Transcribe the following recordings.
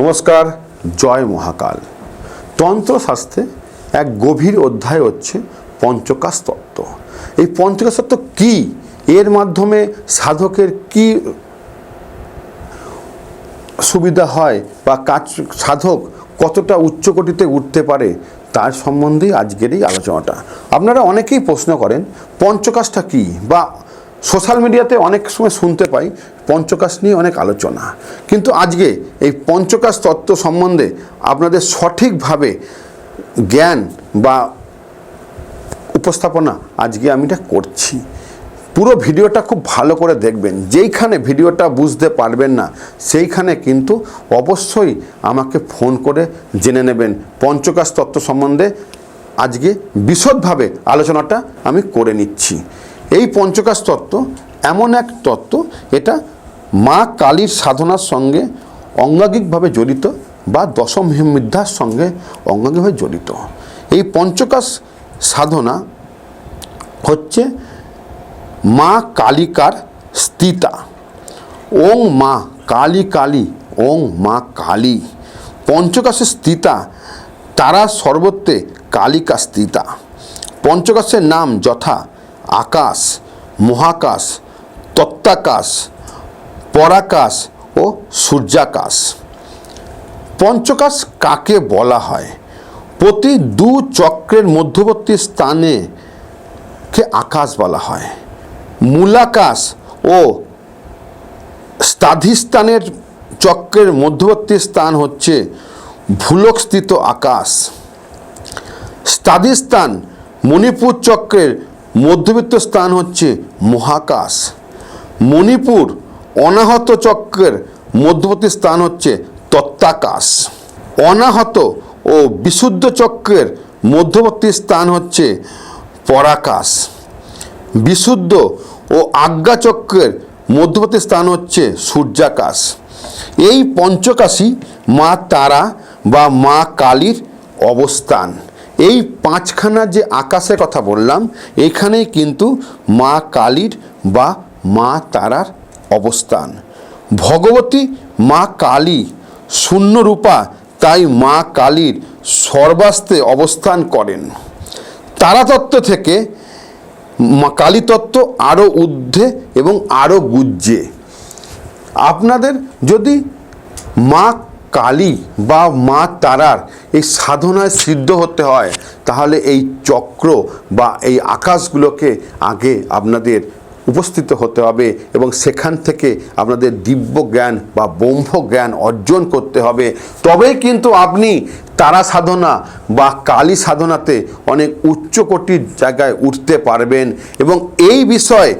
নমস্কার, জয় মহাকাল। তন্ত্রশাস্ত্রে এক গভীর অধ্যায় হচ্ছে পঞ্চকাশ তত্ত্ব। এই পঞ্চকাশ তত্ত্ব কী? এর মাধ্যমে সাধকের কি সুবিধা হয় বা কাজ, সাধক কতটা উচ্চকোটিতে উঠতে পারে তার সম্বন্ধে আজকের এই আলোচনাটা। আপনারা অনেকেই প্রশ্ন করেন পঞ্চকাশটা কী? বা সোশ্যাল মিডিয়াতে অনেক সময় শুনতে পাই, পঞ্চকাশ নিয়ে অনেক আলোচনা। কিন্তু আজকে এই পঞ্চকাশ তত্ত্ব সম্বন্ধে আপনাদের সঠিকভাবে জ্ঞান বা উপস্থাপনা আজকে আমি এটা করছি। পুরো ভিডিওটা খুব ভালো করে দেখবেন। যেইখানে ভিডিওটা বুঝতে পারবেন না, সেইখানে কিন্তু অবশ্যই আমাকে ফোন করে জেনে নেবেন। পঞ্চকাশ তত্ত্ব সম্বন্ধে আজকে বিশদভাবে আলোচনাটা আমি করে নিচ্ছি। এই পঞ্চকাশ তত্ত্ব এমন এক তত্ত্ব, এটা মা কালীর সাধনার সঙ্গে অঙ্গাঙ্গিকভাবে জড়িত বা দশম বিদ্যার সঙ্গে অঙ্গাঙ্গিকভাবে জড়িত। এই পঞ্চকাশ সাধনা হচ্ছে মা কালিকার স্থিতা। ওং মা কালী কালী, ওং মা কালী। পঞ্চকাশের স্থিতা, তারা সর্বত্রে কালিকা স্থিতা। পঞ্চকাশের নাম যথা আকাশ, মহাকাশ, তত্ত্বাকাশ, পরাকাশ ও সূর্যাকাশ। পঞ্চকাশ কাকে বলা হয়? প্রতি দু চক্রের মধ্যবর্তী স্থানে কে আকাশ বলা হয়? মূলাকাশ ও স্তাধিস্থানের চক্রের মধ্যবর্তী স্থান হচ্ছে ভূলোকস্থিত আকাশ। স্তাধিস্থান মণিপুর চক্রের মধ্যবিত্ত স্থান হচ্ছে মহাকাশ। মণিপুর অনাহত চক্রের মধ্যবর্তী স্থান হচ্ছে তত্ত্বাকাশ। অনাহত ও বিশুদ্ধ চক্রের মধ্যবর্তী স্থান হচ্ছে পরাকাশ। বিশুদ্ধ ও আজ্ঞাচক্রের মধ্যবর্তী স্থান হচ্ছে সূর্যাকাশ। এই পঞ্চকাশী মা তারা বা মা কালীর অবস্থান। এই পাঁচখানা যে আকাশের কথা বললাম এখানেই কিন্তু মা কালীর বা মা তারার অবস্থান। ভগবতী মা কালী শূন্যরূপা, তাই মা কালীর সর্বাস্তে অবস্থান করেন। তারাতত্ত্ব থেকে মা কালীতত্ত্ব আরও ঊর্ধ্বে এবং আরও গুজ্জে। আপনাদের যদি মা কালী বা মা তারার এই সাধনায় সিদ্ধ হতে হয়, তাহলে এই চক্র বা এই আকাশগুলোকে আগে আপনাদের উপস্থিত হতে হবে এবং সেখান থেকে আপনাদের দিব্য জ্ঞান বা ব্রহ্ম জ্ঞান অর্জন করতে হবে। তবেই কিন্তু আপনি তারা সাধনা বা কালী সাধনাতে অনেক উচ্চকোটির জায়গায় উঠতে পারবেন এবং এই বিষয়ে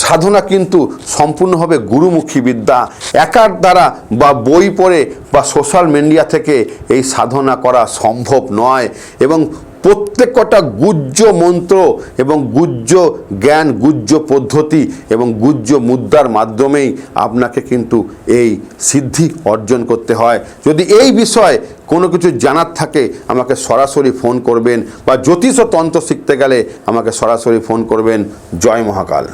সাধনা কিন্তু সম্পূর্ণভাবে গুরুমুখী বিদ্যা। একার দ্বারা বা বই পড়ে বা সোশ্যাল মিডিয়া থেকে এই সাধনা করা সম্ভব নয় এবং প্রত্যেকটা গুজ্জ মন্ত্র এবং গুজ্জ জ্ঞান, গুজ্জ পদ্ধতি এবং গুজ্জ মুদ্রার মাধ্যমেই আপনাকে কিন্তু এই সিদ্ধি অর্জন করতে হয়। যদি এই বিষয়ে কোনো কিছু জানার থাকে, আমাকে সরাসরি ফোন করবেন বা জ্যোতিষ তন্ত্র শিখতে গেলে আমাকে সরাসরি ফোন করবেন। জয় মহাকাল।